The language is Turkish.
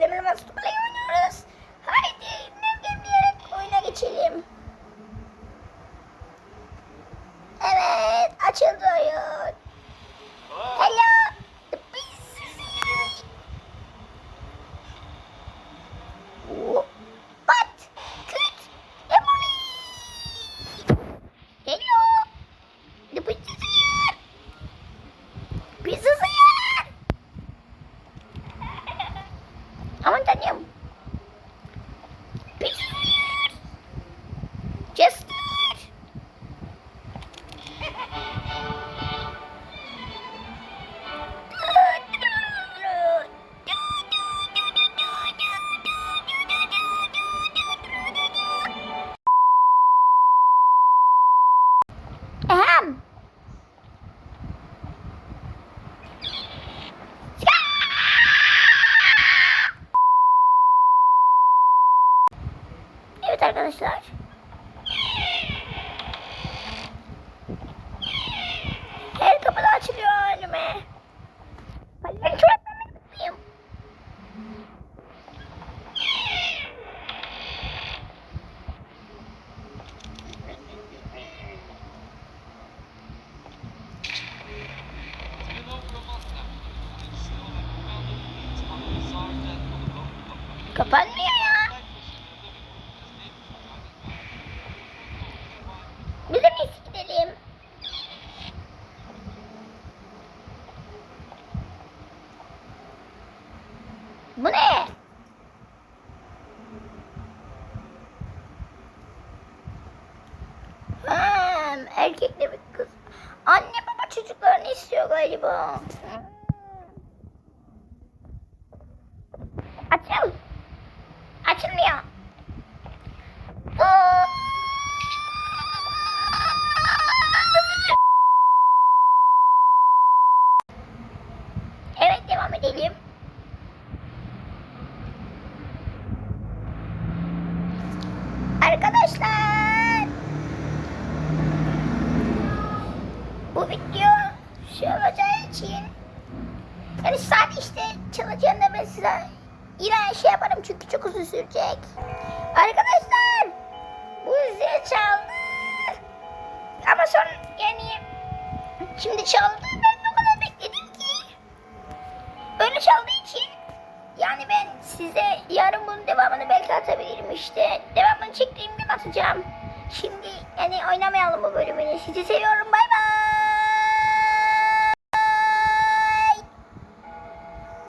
Elmas Play oynuyoruz. Haydi nemlemleyerek oyuna geçelim. Evet açıldı oyun. Ahem. Evet arkadaşlar. Kapanmıyor ya. Biz de mi gidelim? Bu ne? Hmm, erkekli bir kız. Anne baba çocuklarını istiyor galiba. Açıl. Açılmıyor. Evet devam edelim. Arkadaşlar. Bu video şu olacağı için yani saat işte çalacağında ben size yine şey yaparım çünkü çok uzun sürecek. Arkadaşlar bu zil çaldı. Ama son yani şimdi çaldı ben o kadar bekledim ki böyle çaldığı için yani ben size yarın bunun devamını belki atabilirim işte. Devamını çektiğim gün atacağım. Şimdi yani oynamayalım bu bölümünü. Sizi seviyorum. Bay